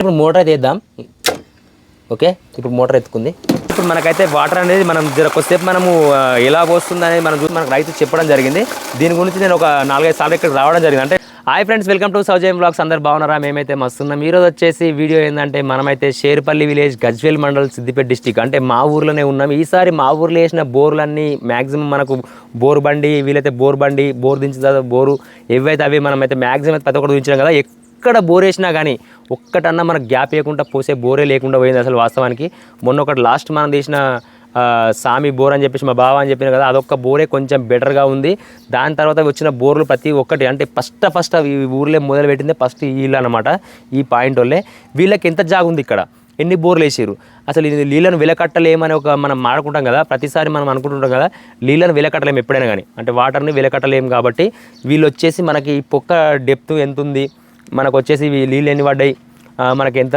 ఇప్పుడు మోటార్ అయితే ఓకే? ఇప్పుడు మోటార్ ఎత్తుకుంది. ఇప్పుడు మనకైతే వాటర్ అనేది మనం జర కొద్దిసేపు మనము ఎలా పోస్తుంది అనేది మనం చూసి మనకు రైతు చెప్పడం జరిగింది. దీని గురించి నేను ఒక నాలుగైదు సార్లు ఇక్కడ రావడం జరిగింది. అంటే hi friends welcome to Saujayam blogs. అందరు బాగున్నారా? మేమైతే మస్తున్నాం. ఈరోజు వచ్చేసి వీడియో ఏంటంటే మనమైతే షేర్పల్లి విలేజ్ గజ్వేల్ మండల్ సిద్దిపేట డిస్టిక్. అంటే మా ఊర్లోనే ఉన్నాం. ఈసారి మా ఊర్లో వేసిన బోర్లన్నీ మ్యాక్సిమం మనకు బోర్ బండి వీలైతే బోర్ బండి బోర్ దించిన తర్వాత బోరు ఏవైతే అవి మనమైతే మ్యాక్సిమం అయితే ప్రతి ఒక్కటి దించినాం కదా ఎక్కడ బోరేసినా కానీ ఒక్కటన్నా మనకు గ్యాప్ వేయకుండా పోసే బోరే లేకుండా పోయింది అసలు వాస్తవానికి. మొన్న ఒకటి లాస్ట్ మనం తీసిన సామి బోర్ అని చెప్పేసి మా బావ అని చెప్పిన కదా అదొక్క బోరే కొంచెం బెటర్గా ఉంది. దాని తర్వాత వచ్చిన బోర్లు ప్రతి ఒక్కటి అంటే ఫస్ట్ ఫస్ట్ ఈ ఊర్లో మొదలు పెట్టిందే ఫస్ట్ వీళ్ళు అనమాట ఈ పాయింట్ వాళ్ళే వీళ్ళకి ఎంత జాగు ఉంది ఇక్కడ? ఎన్ని బోర్లు వేసారు అసలు ఇది నీళ్ళను వెలకట్టలేమని ఒక మనం మాడుకుంటాం కదా ప్రతిసారి మనం అనుకుంటుంటాం కదా నీళ్ళను వెలకట్టలేము ఎప్పుడైనా కానీ అంటే వాటర్ని వెలకట్టలేము కాబట్టి వీళ్ళు వచ్చేసి మనకి ఈ పొక్క డెప్త్ ఎంత ఉంది? మనకు వచ్చేసి ఇవి నీళ్ళు ఎన్ని పడ్డాయి? మనకి ఎంత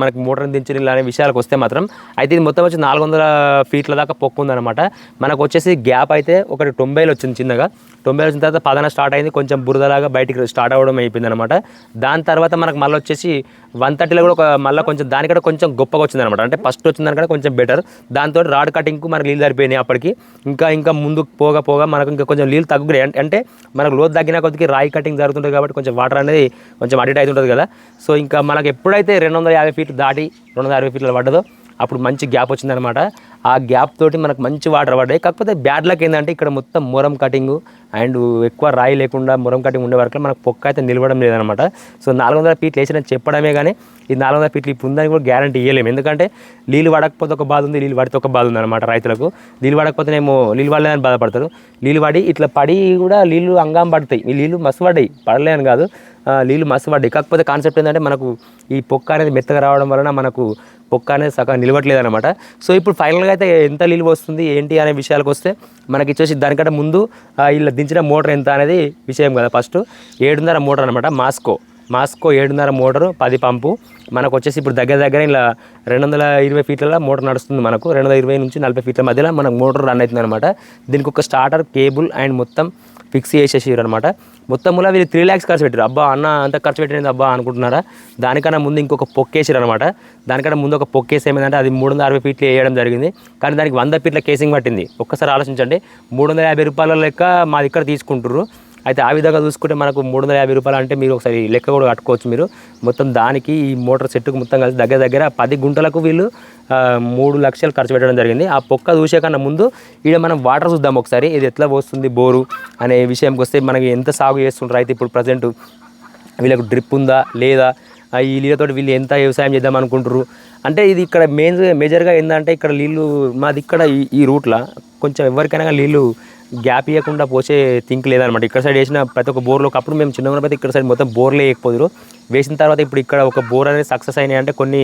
మనకి మోటార్ దించిన అనే విషయాలకు వస్తే మాత్రం అయితే ఇది మొత్తం వచ్చి నాలుగు వందల ఫీట్ల దాకా పొక్కు ఉందన్నమాట. మనకు వచ్చేసి గ్యాప్ అయితే ఒకటి తొంభైలో వచ్చింది చిన్నగా. తొంభై వచ్చిన తర్వాత పదన స్టార్ట్ అయింది. కొంచెం బురదలాగా బయటికి స్టార్ట్ అవ్వడం అయిపోయింది అనమాట దాని తర్వాత మనకు మళ్ళీ వచ్చేసి వన్ థర్టీలో కూడా ఒక మళ్ళీ కొంచెం దానికంటే కొంచెం గొప్పగా వచ్చింది అనమాట అంటే ఫస్ట్ వచ్చిన దానికంటే కొంచెం బెటర్ దాంతో రాడ్ కటింగ్కు మనకు నీళ్ళు సరిపోయినాయి అప్పటికి. ఇంకా ఇంకా ముందుకు పోగా పోగా మనకు ఇంకా కొంచెం నీళ్ళు తగ్గుతాయి అంటే- అంటే మనకు లోతు తగ్గిన కొద్దికి రాయి కటింగ్ జరుగుతుంటుంది కాబట్టి కొంచెం వాటర్ అనేది కొంచెం అడిట్ అవుతుంటుంది కదా. సో ఇంకా మనకు ఎప్పుడైతే రెండు వందల యాభై ఫీట్లు దాటి రెండు వందల అరవై ఫీట్లు పడ్డదో అప్పుడు మంచి గ్యాప్ వచ్చిందనమాట ఆ గ్యాప్ తోటి మనకు మంచి వాటర్ పడ్డాయి. కాకపోతే బ్యాడ్ లక్ ఏంటంటే ఇక్కడ మొత్తం మొరం కటింగ్ అండ్ ఎక్కువ రాయి లేకుండా మొరం కటింగ్ ఉండే వరకు మనకు పొక్క అయితే నిలవడం లేదనమాట సో నాలుగు వందల ఫీట్లు వేసిన చెప్పడమే కానీ ఈ నాలుగు వందల ఫీట్లు ఇప్పుడు ఉందని కూడా గ్యారంటీ ఇవ్వలేము ఎందుకంటే నీళ్ళు పడకపోతే ఒక బాధ ఉంది నీళ్ళు పడితే ఒక బాధ ఉంది అనమాట రైతులకు. నీళ్ళు పడకపోతేనేమో నీళ్ళు పడలేదని బాధపడతారు. నీళ్ళు పడి ఇట్లా పడి కూడా నీళ్ళు అంగం పడతాయి. ఈ నీళ్ళు మస్తు పడ్డాయి. పడలే కాదు. నీళ్ళు మస్తు పడ్డాయి. కాకపోతే కాన్సెప్ట్ ఏంటంటే మనకు ఈ పొక్క అనేది మెత్తగా రావడం వలన మనకు పొక్క అనేది సగం నిలవట్లేదు అనమాట సో ఇప్పుడు ఫైనల్గా అయితే ఎంత నిలువ వస్తుంది ఏంటి అనే విషయాలకు వస్తే మనకి వచ్చేసి దానికంటే ముందు వీళ్ళు ఇలా దించిన మోటార్ ఎంత అనేది విషయం కదా ఫస్ట్. ఏడున్నర మోటార్ అనమాట మాస్కో. మాస్కో ఏడున్నర మోటారు పది పంపు. మనకు వచ్చేసి ఇప్పుడు దగ్గర దగ్గర ఇలా రెండు వందల ఇరవై ఫీట్ల మోటార్ నడుస్తుంది మనకు. రెండు వందల ఇరవై నుంచి నలభై ఫీట్ల మధ్యలో మనకు మోటార్ రన్ అవుతుంది అనమాట దీనికి ఒక స్టార్టర్ కేబుల్ అండ్ మొత్తం ఫిక్స్ చేసేసారు అనమాట మొత్తం కూడా వీళ్ళు త్రీ ల్యాక్స్ ఖర్చు పెట్టారు అబ్బా అన్న అంత ఖర్చు పెట్టినది అబ్బా అనుకుంటున్నారా? దానికన్నా ముందు ఇంకొక పొక్కేసారు అనమాట దానికన్నా ముందు ఒక పొక్కేసి ఏమైందంటే అది మూడు వందల అరవై ఫీట్లు వేయడం జరిగింది. కానీ దానికి వంద ఫీట్ల కేసింగ్ పట్టింది. ఒక్కసారి ఆలోచించండి. మూడు వందల యాభై రూపాయల లెక్క మాది ఇక్కడ తీసుకుంటారు అయితే ఆ విధంగా చూసుకుంటే మనకు మూడు వందల యాభై రూపాయలు అంటే మీరు ఒకసారి లెక్క కూడా కట్టుకోవచ్చు మీరు. మొత్తం దానికి ఈ మోటార్ సెట్కు మొత్తం కలిసి దగ్గర దగ్గర పది గుంటలకు వీళ్ళు మూడు లక్షలు ఖర్చు పెట్టడం జరిగింది. ఆ పొక్క చూసే కన్నా ముందు ఇక్కడ మనం వాటర్ చూద్దాం ఒకసారి. ఇది ఎట్లా పోస్తుంది బోరు అనే విషయంకి వస్తే మనకి ఎంత సాగు చేస్తుంటారు అయితే ఇప్పుడు ప్రజెంట్? వీళ్ళకు డ్రిప్ ఉందా లేదా? ఈ నీళ్ళతో వీళ్ళు ఎంత వ్యవసాయం చేద్దాం అనుకుంటారు అంటే ఇది ఇక్కడ మెయిన్ మేజర్గా ఏంటంటే ఇక్కడ నీళ్ళు మాది ఇక్కడ ఈ ఈ రూట్లో కొంచెం ఎవరికైనా నీళ్ళు గ్యాప్ ఇవ్వకుండా పోసే థింక్ లేదనమాట ఇక్కడ సైడ్ వేసిన ప్రతి ఒక్క బోర్లో ఒకప్పుడు మేము చిన్నగా ఉన్నప్పుడు ఇక్కడ సైడ్ మొత్తం బోర్లే వేయకపోదురు వేసిన తర్వాత ఇప్పుడు ఇక్కడ ఒక బోర్ అనేది సక్సెస్ అయినాయి అంటే కొన్ని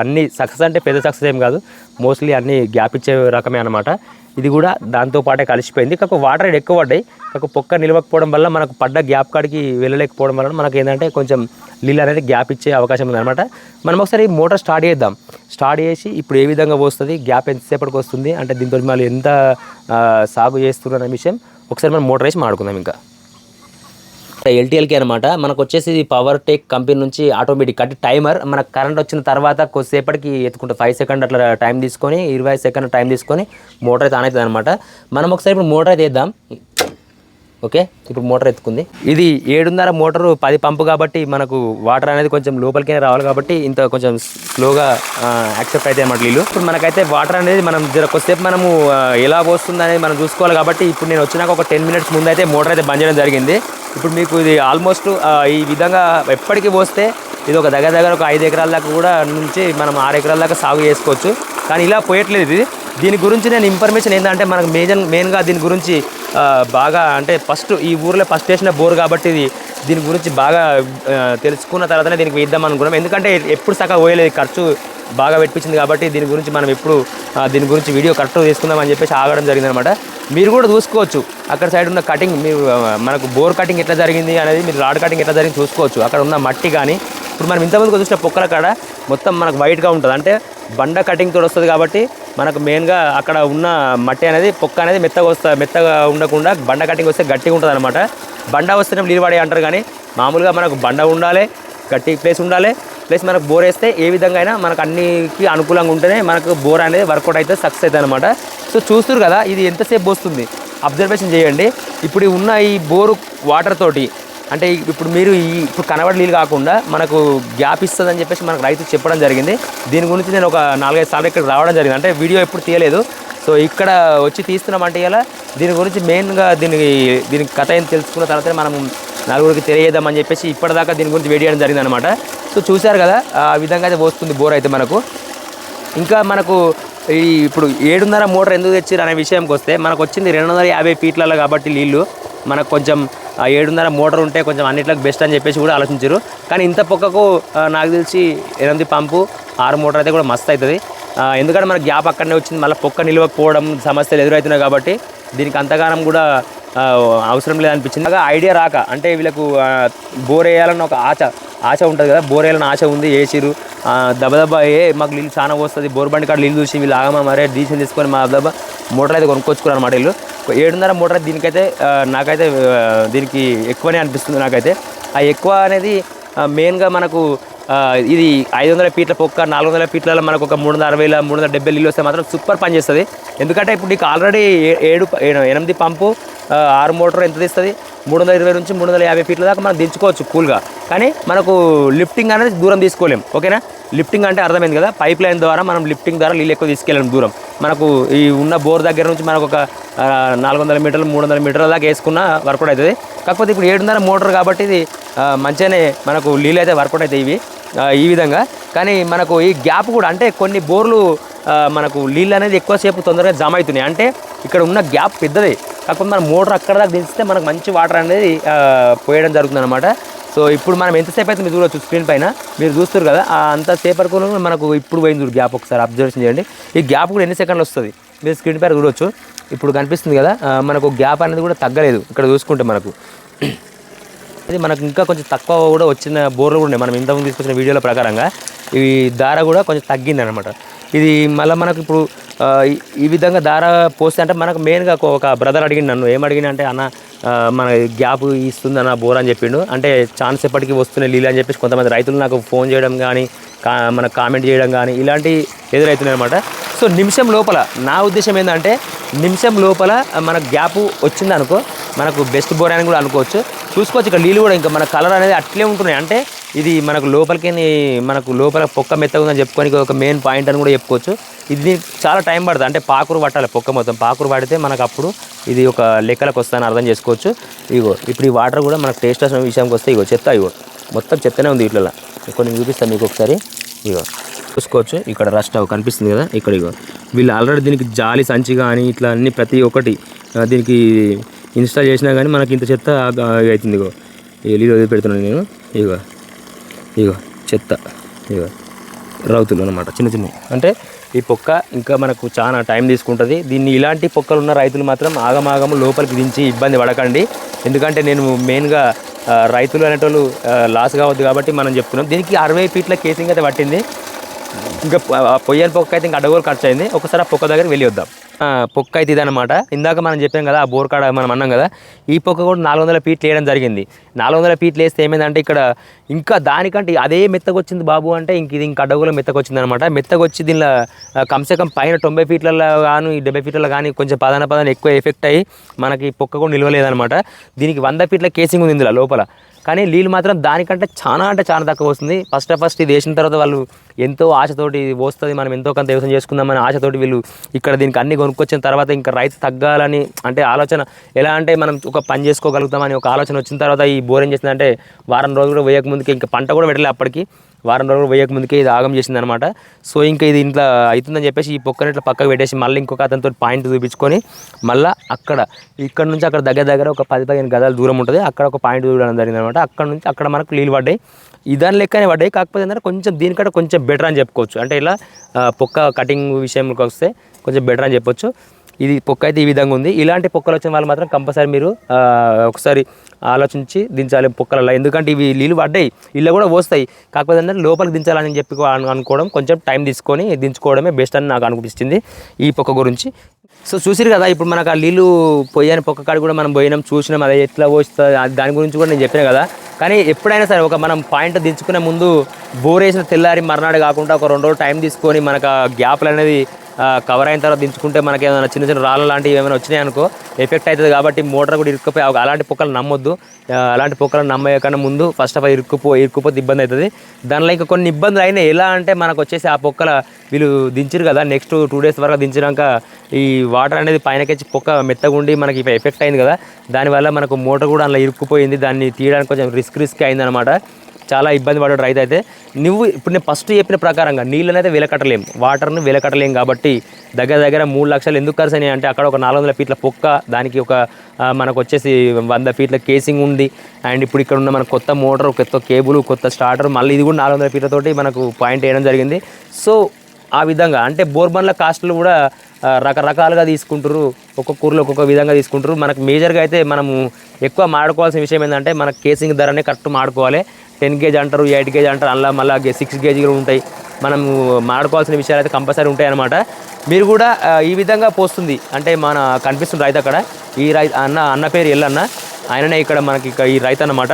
అన్ని సక్సెస్ అంటే పెద్ద సక్సెస్ ఏం కాదు. మోస్ట్లీ అన్ని గ్యాప్ ఇచ్చే రకమే అనమాట ఇది కూడా దాంతో పాటే కలిసిపోయింది. కాక వాటర్ రేట్ ఎక్కువ పడ్డాయి. కాక పొక్క నిలవకపోవడం వల్ల మనకు పడ్డ గ్యాప్ కాడికి వెళ్ళలేకపోవడం వల్ల మనకు ఏంటంటే కొంచెం నీళ్ళు అనేది గ్యాప్ ఇచ్చే అవకాశం ఉందన్నమాట మనం ఒకసారి మోటార్ స్టార్ట్ చేద్దాం. స్టార్ట్ చేసి ఇప్పుడు ఏ విధంగా వస్తుంది గ్యాప్ ఎంతసేపటికి వస్తుంది అంటే దీంతో మళ్ళీ ఎంత సాగు చేస్తున్న విషయం ఒకసారి మనం మోటార్ వేసి మాడుకుందాం ఇంకా. ఎల్టీఎల్కి అనమాట మనకు వచ్చేసి పవర్ టేక్ కంపెనీ నుంచి ఆటోమేటిక్ అంటే టైమర్ మనకు కరెంట్ వచ్చిన తర్వాత కొద్దిసేపటికి ఎత్తుకుంటుంది. ఫైవ్ సెకండ్ అట్లా టైం తీసుకొని ఇరవై సెకండ్ టైం తీసుకొని మోటార్ అయితే ఆన్ అవుతుంది అనమాట మనం ఒకసారి ఇప్పుడు మోటార్ అయితే వేద్దాం ఓకే? ఇప్పుడు మోటార్ ఎత్తుకుంది. ఇది ఏడున్నర మోటారు పది పంపు కాబట్టి మనకు వాటర్ అనేది కొంచెం లోపలికే రావాలి కాబట్టి ఇంత కొంచెం స్లోగా యాక్సెప్ట్ అయితే అన్నమాట నీళ్ళు ఇప్పుడు మనకైతే వాటర్ అనేది మనం జర కొద్దిసేపు మనము ఎలా పోస్తుంది అనేది మనం చూసుకోవాలి కాబట్టి ఇప్పుడు నేను వచ్చినాక ఒక టెన్ మినిట్స్ ముందు అయితే మోటార్ అయితే బంద్ చేయడం జరిగింది. ఇప్పుడు మీకు ఇది ఆల్మోస్ట్ ఈ విధంగా ఎప్పటికీ పోస్తే ఇది ఒక దగ్గర దగ్గర ఒక ఐదు ఎకరాల దాకా కూడా నుంచి మనం ఆరు ఎకరాల దాకా సాగు చేసుకోవచ్చు. కానీ ఇలా పోయట్లేదు ఇది. దీని గురించి నేను ఇన్ఫర్మేషన్ ఏంటంటే మనకు మేజర్ మెయిన్గా దీని గురించి బాగా అంటే ఫస్ట్ ఈ ఊర్లో ఫస్ట్ వేసిన బోర్ కాబట్టి ఇది దీని గురించి బాగా తెలుసుకున్న తర్వాతనే దీనికి వేద్దాం అనుకున్నాం. ఎందుకంటే ఎప్పుడు సగం పోయలేదు ఖర్చు బాగా పెట్టించింది కాబట్టి దీని గురించి మనం ఎప్పుడు దీని గురించి వీడియో కరెక్ట్ తీసుకుందాం అని చెప్పేసి ఆగడం జరిగిందనమాట మీరు కూడా చూసుకోవచ్చు. అక్కడ సైడ్ ఉన్న కటింగ్ మీరు మనకు బోర్ కటింగ్ ఎట్లా జరిగింది అనేది మీరు రాడ్ కటింగ్ ఎట్లా జరిగింది చూసుకోవచ్చు. అక్కడ ఉన్న మట్టి కానీ ఇప్పుడు మనం ఇంతమందికి చూసిన పొక్కల కాడ మొత్తం మనకు వైట్గా ఉంటుంది. అంటే బండ కటింగ్ వస్తుంది కాబట్టి మనకు మెయిన్గా అక్కడ ఉన్న మట్టి అనేది పొక్క అనేది మెత్తగా వస్తా మెత్తగా ఉండకుండా బండ కటింగ్ వస్తే గట్టిగా ఉంటుంది అనమాట బండ వస్తేనే నీళ్ళు పడే అంటారు కానీ మామూలుగా మనకు బండ ఉండాలి గట్టి ప్లేస్ ఉండాలి. ప్లస్ మనకు బోర్ వేస్తే ఏ విధంగా అయినా మనకు అన్నికి అనుకూలంగా ఉంటేనే మనకు బోర్ అనేది వర్కౌట్ అయితే సక్సెస్ అవుతుంది అనమాట సో చూస్తారు కదా ఇది ఎంతసేపు వస్తుంది అబ్జర్వేషన్ చేయండి. ఇప్పుడు ఉన్న ఈ బోరు వాటర్ తోటి అంటే ఇప్పుడు మీరు ఈ ఇప్పుడు కనబడి నీళ్ళు కాకుండా మనకు గ్యాప్ ఇస్తుందని చెప్పేసి మనకు రైతు చెప్పడం జరిగింది. దీని గురించి నేను ఒక నాలుగైదు సార్లు ఇక్కడ రావడం జరిగింది. అంటే వీడియో ఎప్పుడు తీయలేదు. సో ఇక్కడ వచ్చి తీస్తున్నామంటే ఇలా దీని గురించి మెయిన్గా దీనికి దీనికి కథ ఏం తెలుసుకున్న తర్వాత మనం నలుగురికి తెలియదామని చెప్పేసి ఇప్పటిదాకా దీని గురించి వెయిట్ చేయడం జరిగింది అనమాట సో చూశారు కదా ఆ విధంగా అయితే వస్తుంది బోర్ అయితే మనకు. ఇంకా మనకు ఈ ఇప్పుడు ఏడున్నర మోటార్ ఎందుకు తెచ్చారు అనే విషయంకి వస్తే మనకు వచ్చింది రెండు వందల యాభై ఫీట్లలో కాబట్టి నీళ్ళు మనకు కొంచెం ఏడున్నర మోటార్ ఉంటే కొంచెం అన్నిట్లకు బెస్ట్ అని చెప్పేసి కూడా ఆలోచించారు. కానీ ఇంత పొక్కకు నాకు తెలిసి ఎనిమిది పంపు ఆరు మోటార్ అయితే కూడా మస్తు అవుతుంది. ఎందుకంటే మన గ్యాప్ అక్కడనే వచ్చింది మళ్ళీ పొక్క నిలవకపోవడం సమస్యలు ఎదురవుతున్నాయి కాబట్టి దీనికి అంతగానం కూడా అవసరం లేదనిపించింది. బాగా ఐడియా రాక అంటే వీళ్ళకు బోర్ వేయాలన్న ఒక ఆశ ఆశ ఉంటుంది కదా బోర్ వేయాలని ఆశ ఉంది వేసిరు దబదబా ఏ మాకు నీళ్ళు చాలా వస్తుంది బోర్ బండి కాడ నీళ్ళు చూసి వీళ్ళు ఆగమా మరే డీజిల్ తీసుకొని మా దెబ్బ మోటార్ అయితే కొనుక్కొచ్చుకున్నారు అన్నమాట వీళ్ళు. ఏడున్నర మోటార్ దీనికైతే నాకైతే దీనికి ఎక్కువనే అనిపిస్తుంది నాకైతే. ఆ ఎక్కువ అనేది మెయిన్గా మనకు ఇది ఐదు వందల ఫీట్ల పొక్క నాలుగు వందల ఫీట్లలో మనకు ఒక మూడు వందల అరవైల మూడు వందల డెబ్బై నీళ్ళు వస్తే మాత్రం సూపర్ పని చేస్తుంది. ఎందుకంటే ఇప్పుడు నీకు ఆల్రెడీ ఏడు ఎనిమిది పంపు ఆరు మోటార్ ఎంత తీస్తుంది? మూడు వందల ఇరవై నుంచి మూడు వందల యాభై ఫీట్ల దాకా మనం దించుకోవచ్చు కూల్గా. కానీ మనకు లిఫ్టింగ్ అనేది దూరం తీసుకోలేం ఓకేనా? లిఫ్టింగ్ అంటే అర్థమైంది కదా? పైప్ లైన్ ద్వారా మనం లిఫ్టింగ్ ద్వారా నీళ్ళు ఎక్కువ తీసుకెళ్ళాం దూరం. మనకు ఈ ఉన్న బోర్ దగ్గర నుంచి మనకు ఒక నాలుగు వందల మీటర్లు మూడు వందల మీటర్ల దాకా వేసుకున్న వర్కౌట్ అవుతుంది. కాకపోతే ఇప్పుడు ఏడున్నర మోటార్ కాబట్టి ఇది మంచిగానే మనకు నీళ్ళు అయితే వర్కౌట్ అవుతాయి ఇవి ఈ విధంగా. కానీ మనకు ఈ గ్యాప్ కూడా అంటే కొన్ని బోర్లు మనకు నీళ్ళు అనేది ఎక్కువసేపు తొందరగా జమ అవుతున్నాయి. అంటే ఇక్కడ ఉన్న గ్యాప్ పెద్దది. కాకపోతే మన మోటార్ అక్కడ దాకా దించితే మనకు మంచి వాటర్ అనేది పోయడం జరుగుతుంది అనమాట సో ఇప్పుడు మనం ఎంతసేపు అయితే మీరు చూడవచ్చు స్క్రీన్ పైన మీరు చూస్తారు కదా అంత సేపటి మనకు ఇప్పుడు పోయింది చూడు గ్యాప్ ఒకసారి అబ్జర్వేషన్ చేయండి. ఈ గ్యాప్ కూడా ఎన్ని సెకండ్లు వస్తుంది? మీరు స్క్రీన్ పైన చూడవచ్చు ఇప్పుడు కనిపిస్తుంది కదా మనకు గ్యాప్ అనేది కూడా తగ్గలేదు ఇక్కడ చూసుకుంటే మనకు. ఇది మనకు ఇంకా కొంచెం తక్కువ కూడా వచ్చిన బోర్లు కూడా ఉన్నాయి. మనం ఇంతకుముందు తీసుకొచ్చిన వీడియోల ప్రకారంగా ఈ దార కూడా కొంచెం తగ్గింది అనమాట ఇది మళ్ళీ మనకు ఇప్పుడు ఈ- విధంగా దార పోస్తే అంటే మనకు మెయిన్గా ఒక బ్రదర్ అడిగింది నన్ను ఏం అడిగిన అంటే అన్న మన గ్యాప్ ఇస్తుంది అన్న బోర్ అని చెప్పిండు. అంటే ఛాన్స్ ఎప్పటికీ వస్తున్నాయి నీళ్ళు అని చెప్పేసి కొంతమంది రైతులు నాకు ఫోన్ చేయడం కానీ కా మన కామెంట్ చేయడం కానీ ఇలాంటివి ఎదురవుతున్నాయి అనమాట సో నిమిషం లోపల నా ఉద్దేశం ఏంటంటే నిమిషం లోపల మన గ్యాప్ వచ్చింది అనుకో మనకు బెస్ట్ బోర్ అని కూడా అనుకోవచ్చు. చూసుకోవచ్చు ఇక్కడ నీళ్ళు కూడా ఇంకా మన కలర్ అనేది అట్లే ఉంటున్నాయి. అంటే ఇది మనకు లోపలికి మనకు లోపల పొక్క మెత్తగా ఉందని చెప్పుకోనికి ఒక మెయిన్ పాయింట్ అని కూడా చెప్పుకోవచ్చు. ఇది చాలా టైం పడుతుంది. అంటే పాకురు పట్టాలి పొక్క మొత్తం. పాకురు పడితే మనకు అప్పుడు ఇది ఒక లెక్కలకు వస్తుందని అర్థం చేసుకోవచ్చు. ఇగో ఇప్పుడు ఈ వాటర్ కూడా మనకు టేస్ట్ వచ్చిన విషయానికి వస్తే ఇగో చెత్త ఇగో. మొత్తం చెత్తనే ఉంది వీటిలో కొన్ని చూపిస్తాను మీకు ఒకసారి. ఇగో చూసుకోవచ్చు. ఇక్కడ రస్ట్ అవి కనిపిస్తుంది కదా. ఇక్కడ ఇగో. వీళ్ళు ఆల్రెడీ దీనికి జాలి సంచి కానీ ఇట్లా అన్ని ప్రతి ఒక్కటి దీనికి ఇన్స్టాల్ చేసినా కానీ మనకి ఇంత చెత్త అవుతుంది ఇగో. ఈ వదిలి పెడుతున్నాను నేను. ఇగో ఇగో చెత్త. ఇగో రౌతులు అనమాట చిన్న చిన్న అంటే ఈ పొక్క ఇంకా మనకు చాలా టైం తీసుకుంటుంది. దీన్ని ఇలాంటి పొక్కలు ఉన్న రైతులు మాత్రం ఆగమాగము లోపలికి దించి ఇబ్బంది పడకండి. ఎందుకంటే నేను మెయిన్గా రైతులు అనేటోళ్ళు లాస్ కావద్దు కాబట్టి మనం చెప్తున్నాం. దీనికి అరవై ఫీట్ల కేసింగ్ అయితే పట్టింది. ఇంకా పొయ్యని పొక్క అయితే ఇంకా అడగోలు ఖర్చు అయింది. ఒకసారి ఆ పొక్క దగ్గర వెళ్ళి వద్దాం. పొక్క అయితే ఇదనమాట ఇందాక మనం చెప్పాం కదా ఆ బోర్ కాడ మనం అన్నాం కదా ఈ పొక్క కూడా నాలుగు వందల ఫీట్లు వేయడం జరిగింది. నాలుగు వందల ఫీట్లు వేస్తే ఏమైందంటే ఇక్కడ ఇంకా దానికంటే అదే మెత్తకొచ్చింది బాబు అంటే ఇంక ఇది ఇంకా అడ్డగులో మెత్తకొచ్చింది అనమాట మెత్తకొచ్చి దీనిలో కమ్సే కమ్ పైన తొంభై ఫీట్లలో కానీ డెబ్బై ఫీట్లలో కానీ కొంచెం పదాన పదాన ఎక్కువ ఎఫెక్ట్ అయ్యి మనకి పొక్క కూడా నిలవలేదనమాట దీనికి వంద ఫీట్ల కేసింగ్ ఉంది ఇందులో లోపల. కానీ నీళ్ళు మాత్రం దానికంటే చాలా అంటే చాలా తక్కువ వస్తుంది. ఫస్ట్ ఆఫ్ ఫస్ట్ ఇది వేసిన తర్వాత వాళ్ళు ఎంతో ఆశతోటి ఇది వస్తుంది మనం ఎంతో కొంత వ్యవసాయం చేసుకుందామని ఆశతోటి వీళ్ళు ఇక్కడ దీనికి అన్ని కొనుక్కొచ్చిన తర్వాత ఇంకా రైతు తగ్గాలని అంటే ఆలోచన ఎలా అంటే మనం ఒక పని చేసుకోగలుగుతామని ఒక ఆలోచన వచ్చిన తర్వాత ఈ బోరేం చేసిందంటే వారం రోజులు కూడా వేయక ముందుకి ఇంకా పంట కూడా పెట్టలే అప్పటికి. వారం రోజులు వేయక ముందుకే ఇది ఆగం చేసింది అనమాట సో ఇంకా ఇది ఇంట్లో అవుతుందని చెప్పేసి ఈ పొక్కని ఇట్లా పక్కకు పెట్టేసి మళ్ళీ ఇంకొక అతనితో పాయింట్ చూపించుకొని మళ్ళీ అక్కడ ఇక్కడ నుంచి అక్కడ దగ్గర దగ్గర ఒక పది పదిహేను గదాల దూరం ఉంటుంది. అక్కడ ఒక పాయింట్ చూడడం జరిగింది అనమాట అక్కడ నుంచి అక్కడ మనకు నీళ్ళు పడ్డాయి. ఇదాని లెక్కనే పడ్డాయి. కాకపోతే ఏంటంటే కొంచెం దీనికంటే కొంచెం బెటర్ అని చెప్పుకోవచ్చు. అంటే ఇలా పొక్క కటింగ్ విషయంలోకి వస్తే కొంచెం బెటర్ అని చెప్పొచ్చు. ఇది పొక్క అయితే ఈ విధంగా ఉంది. ఇలాంటి పొక్కలు వచ్చిన వాళ్ళు మాత్రం కంపల్సరీ మీరు ఒకసారి ఆలోచించి దించాలి పొక్కలలో. ఎందుకంటే ఇవి నీళ్ళు పడ్డాయి ఇల్లు కూడా పోస్తాయి. కాకపోతే లోపలికి దించాలని చెప్పి అనుకోవడం కొంచెం టైం తీసుకొని దించుకోవడమే బెస్ట్ అని నాకు అనిపిస్తుంది ఈ పొక్క గురించి. సో చూసిరు కదా ఇప్పుడు మనకు ఆ నీళ్ళు పోయని పొక్క కాడ కూడా మనం పోయినాం చూసినాం అది ఎట్లా పోస్తుంది అది దాని గురించి కూడా నేను చెప్పిన కదా. కానీ ఎప్పుడైనా సరే ఒక మనం పాయింట్ దించుకునే ముందు బోర్ వేసిన తెల్లారి మర్నాడు కాకుండా ఒక రెండు రోజులు టైం తీసుకొని మనకు ఆ గ్యాప్లు అనేది కవర్ అయిన తర్వాత దించుకుంటే మనకి ఏమైనా చిన్న చిన్న రాళ్ళ లాంటివి ఏమైనా వచ్చినాయి అనుకో ఎఫెక్ట్ అవుతుంది కాబట్టి మోటార్ కూడా ఇరుక్కుపోయి అలాంటి పొక్కలు నమ్మొద్దు. అలాంటి పొక్కలు నమ్మయ్యకన్నా ముందు ఫస్ట్ ఆఫ్ ఆల్ ఇరుక్కుపో ఇరుక్కుపోతే ఇబ్బంది అవుతుంది. దానిలో ఇంకా కొన్ని ఇబ్బందులు అయినాయి. ఎలా అంటే మనకు వచ్చేసి ఆ పొక్కల వీళ్ళు దించరు కదా నెక్స్ట్ టూ డేస్ వరకు దించినాక ఈ వాటర్ అనేది పైనకెచ్చి పొక్క మెత్తగుండి మనకి ఎఫెక్ట్ అయింది కదా. దానివల్ల మనకు మోటార్ కూడా అందులో ఇరుక్కుపోయింది. దాన్ని తీయడానికి కొంచెం రిస్క్ రిస్క్ అయిందనమాట చాలా ఇబ్బంది పడ్డాడు రైతు అయితే. నువ్వు ఇప్పుడు నేను ఫస్ట్ చెప్పిన ప్రకారంగా నీళ్ళని అయితే వెలకట్టలేం వాటర్ను వెలకట్టలేం కాబట్టి దగ్గర దగ్గర మూడు లక్షలు ఎందుకు ఖర్చు అయినాయి అంటే అక్కడ ఒక నాలుగు వందల ఫీట్ల పొక్క దానికి ఒక మనకు వచ్చేసి వంద ఫీట్ల కేసింగ్ ఉంది. అండ్ ఇప్పుడు ఇక్కడ ఉన్న మన కొత్త మోటార్ కొత్త కేబుల్ కొత్త స్టార్టర్ మళ్ళీ ఇది కూడా నాలుగు వందల ఫీట్లతోటి మనకు పాయింట్ వేయడం జరిగింది. సో ఆ విధంగా అంటే బోర్బన్ల కాస్ట్లు కూడా రకరకాలుగా తీసుకుంటారు ఒక్కొక్క ఊర్లో ఒక్కొక్క విధంగా తీసుకుంటారు మనకు మేజర్గా అయితే మనము ఎక్కువ మాడుకోవాల్సిన విషయం ఏంటంటే మన కేసింగ్ ధరనే కరెక్ట్ మాడుకోవాలి. టెన్ కేజీ అంటారు ఎయిట్ కేజీ అంటారు అందులో మళ్ళీ సిక్స్ కేజీలు ఉంటాయి. మనము మాడుకోవాల్సిన విషయాలు అయితే కంపల్సరీ ఉంటాయన్నమాట. మీరు కూడా ఈ విధంగా పోస్తుంది. అంటే మన కనిపిస్తుంది రైతు అక్కడ. ఈ రైతు అన్న అన్న పేరు ఎల్లన్న. ఆయననే ఇక్కడ మనకి ఇక్కడ ఈ రైతు అన్నమాట.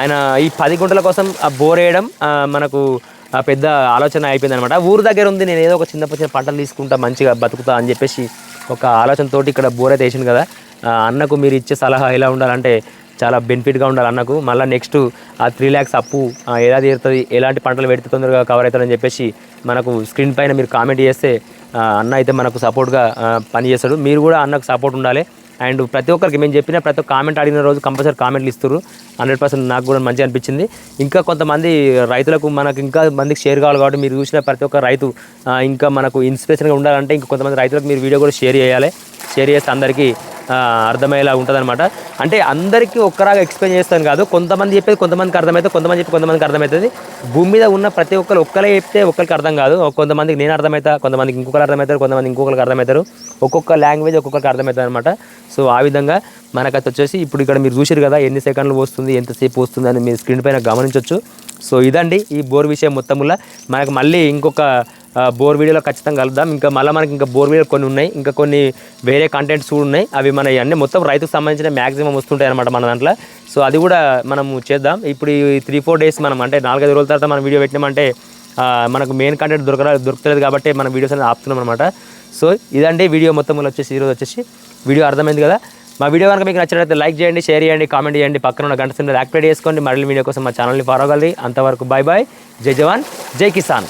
ఆయన ఈ పది గుంటల కోసం ఆ బోర్ వేయడం మనకు ఆ పెద్ద ఆలోచన అయిపోయింది అనమాట ఊరు దగ్గర ఉంది నేను ఏదో ఒక చిన్న చిన్న పంటలు తీసుకుంటా మంచిగా బతుకుతా అని చెప్పేసి ఒక ఆలోచనతోటి ఇక్కడ బోర్ అయితే వేసింది కదా అన్నకు మీరు ఇచ్చే సలహా ఎలా ఉండాలంటే చాలా బెనిఫిట్గా ఉండాలి అన్నకు. మళ్ళీ నెక్స్ట్ ఆ త్రీ ల్యాక్స్ అప్పు ఎలా తీరుతుంది ఎలాంటి పంటలు పెడితే తొందరగా కవర్ అవుతుందని చెప్పేసి మనకు స్క్రీన్ పైన మీరు కామెంట్ చేస్తే అన్న అయితే మనకు సపోర్ట్గా పని చేస్తాడు. మీరు కూడా అన్నకు సపోర్ట్ ఉండాలి. అండ్ ప్రతి ఒక్కరికి మేము చెప్పిన ప్రతి ఒక్క కామెంట్ అడిగిన రోజు కంపల్సరీ కామెంట్లు ఇస్తారు హండ్రెడ్ పర్సెంట్ నాకు కూడా మంచిగా అనిపించింది. ఇంకా కొంతమంది రైతులకు మనకు ఇంకా మందికి షేర్ కావాలి కాబట్టి మీరు చూసిన ప్రతి ఒక్క రైతు ఇంకా మనకు ఇన్స్పిరేషన్గా ఉండాలంటే ఇంకా కొంతమంది రైతులకు మీరు వీడియో కూడా షేర్ చేయాలి. షేర్ చేస్తే అందరికీ అర్థమయ్యేలా ఉంటుంది అంటే అందరికీ ఒక్కరాగా ఎక్స్ప్లెయిన్ చేస్తాను కాదు. కొంతమంది చెప్పేది కొంతమందికి అర్థమవుతుంది కొంతమంది చెప్పి కొంతమందికి అర్థమవుతుంది భూమి మీద ఉన్న ప్రతి ఒక్కరు ఒక్కరే చెప్తే ఒక్కరికి అర్థం కాదు. కొంతమందికి నేను అర్థమవుతా కొంతమందికి ఇంకొకరు అర్థమవుతారు కొంతమంది ఇంకొకరికి అర్థమవుతారు ఒక్కొక్క లాంగ్వేజ్ ఒక్కొక్కరికి అర్థమవుతుంది అనమాట సో ఆ విధంగా మనకైతే వచ్చేసి ఇప్పుడు ఇక్కడ మీరు చూసారు కదా ఎన్ని సెకండ్లు వస్తుంది ఎంతసేపు వస్తుంది అని మీరు స్క్రీన్ పైన గమనించవచ్చు సో ఇదండి ఈ బోర్ విషయం మొత్తంలో. మనకు మళ్ళీ ఇంకొక బోర్ వీడియోలో ఖచ్చితంగా కలుద్దాం. ఇంకా మళ్ళీ మనకి ఇంకా బోర్ వీడియో కొన్ని ఉన్నాయి. ఇంకా కొన్ని వేరే కంటెంట్స్ కూడా ఉన్నాయి. అవి మన అన్ని మొత్తం రైతుకు సంబంధించిన మ్యాక్సిమం వస్తుంటాయి అనమాట మన దాంట్లో. సో అది కూడా మనం చేద్దాం. ఇప్పుడు ఈ త్రీ ఫోర్ డేస్ మనం అంటే నాలుగైదు రోజుల తర్వాత మనం వీడియో పెట్టినామంటే మనకు మెయిన్ కంటెంట్ దొరక దొరుకుతలేదు కాబట్టి మన వీడియోస్ అనేది ఆపుతున్నాం అనమాట సో ఇదండి వీడియో మొత్తం వచ్చేసి ఈరోజు వచ్చేసి వీడియో అర్థమైంది కదా. మా వీడియో కనుక మీకు నచ్చినట్లయితే లైక్ చేయండి షేర్ చేయండి కామెంట్ చేయండి. పక్కన ఉన్న గంట సింబల్ యాక్టివేట్ చేసుకోండి. మరిన్ని వీడియో కోసం మా ఛానల్ని ఫాలో అవ్వాలి. అంతవరకు బాయ్ బాయ్ జై జవాన్. జై కిసాన్.